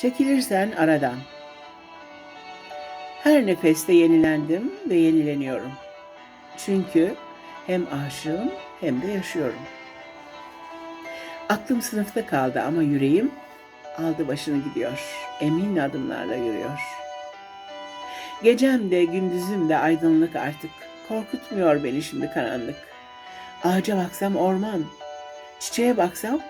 Çekilirsen aradan. Her nefeste yenilendim ve yenileniyorum. Çünkü hem aşığım hem de yaşıyorum. Aklım sınıfta kaldı ama yüreğim aldı başını gidiyor. Emin adımlarla yürüyor. Gecem de gündüzüm de aydınlık artık. Korkutmuyor beni şimdi karanlık. Ağaca baksam orman, çiçeğe baksam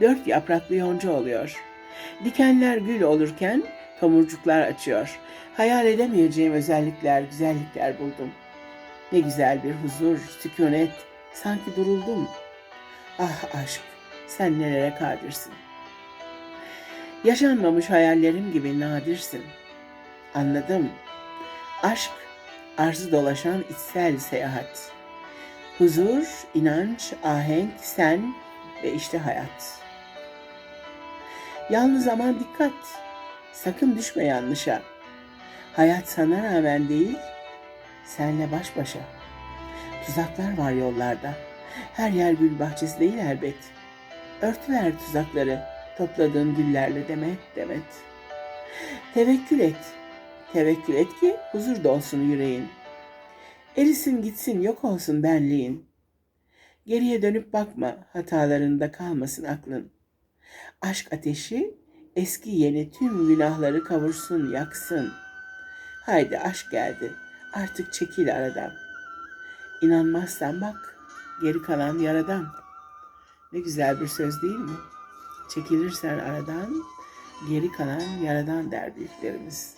dört yapraklı yonca oluyor. Dikenler gül olurken tomurcuklar açıyor. Hayal edemeyeceğim özellikler, güzellikler buldum. Ne güzel bir huzur, sükunet, sanki duruldum. Ah aşk, sen nelere kadirsin. Yaşanmamış hayallerim gibi nadirsin. Anladım. Aşk, arzı dolaşan içsel seyahat. Huzur, inanç, ahenk, sen ve işte hayat. Yalnız aman dikkat. Sakın düşme yanlışa. Hayat sana rağmen değil, senle baş başa. Tuzaklar var yollarda. Her yer gül bahçesi değil elbet. Örtüver tuzakları topladığın güllerle demet demet. Tevekkül et. Tevekkül et ki huzur dolsun yüreğin. Erisin gitsin yok olsun benliğin. Geriye dönüp bakma hatalarında kalmasın aklın. Aşk ateşi eski yeni tüm günahları kavursun yaksın. Haydi aşk geldi artık çekil aradan. İnanmazsan bak geri kalan yaradan. Ne güzel bir söz değil mi? Çekilirsen aradan geri kalan yaradan der büyüklerimiz.